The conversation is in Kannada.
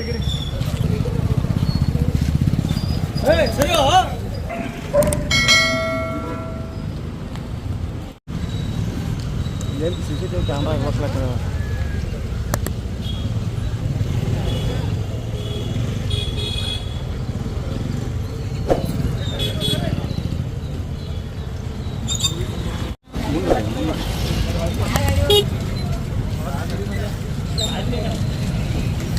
에이, 세요! 내일 수시 될 아마 왔을 거야.